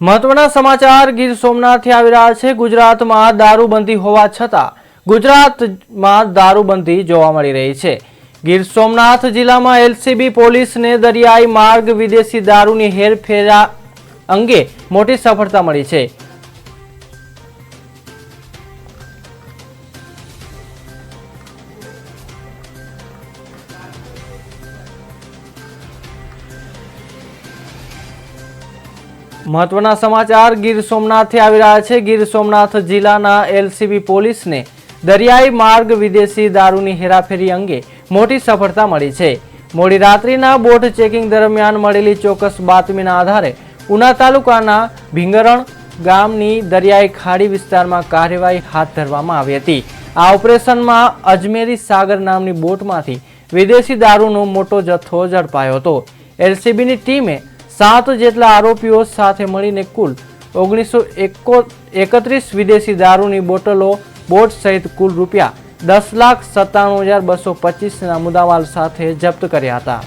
મહત્વના સમાચાર ગીર સોમનાથથી આવી રહ્યા છે. ગુજરાતમાં દારૂબંધી હોવા છતાં ગુજરાતમાં દારૂબંધી જોવા મળી રહી છે. ગીર સોમનાથ જિલ્લામાં એલસીબી પોલીસને દરિયાઈ માર્ગ વિદેશી દારૂની હેરફેરા અંગે મોટી સફળતા મળી છે. મહત્વના સમાચાર, ગીર સોમનાથથી આવી રહ્યા છે. ગીર સોમનાથ જિલ્લાના એલસીબી પોલીસને દરિયાઈ માર્ગ વિદેશી દારૂની હેરાફેરી અંગે મોટી સફળતા મળી છે. મોડી રાત્રિના બોટ ચેકિંગ દરમિયાન મળેલી ચોક્કસ બાતમીના આધારે ઉના તાલુકાના ભીંગરણ ગામની દરિયાઈ ખાડી વિસ્તારમાં કાર્યવાહી હાથ ધરવામાં આવી હતી. આ ઓપરેશનમાં અજમેરી સાગર નામની બોટમાંથી વિદેશી દારૂનો મોટો જથ્થો ઝડપાયો હતો. એલસીબીની ટીમે સાત જેટલા આરોપીઓ સાથે મળીને કુલ ઓગણીસો એકત્રીસ વિદેશી દારૂની બોટલો, બોટ સહિત કુલ રૂપિયા દસ લાખ સત્તાણું હજાર બસો પચીસના મુદ્દામાલ સાથે જપ્ત કર્યા હતા.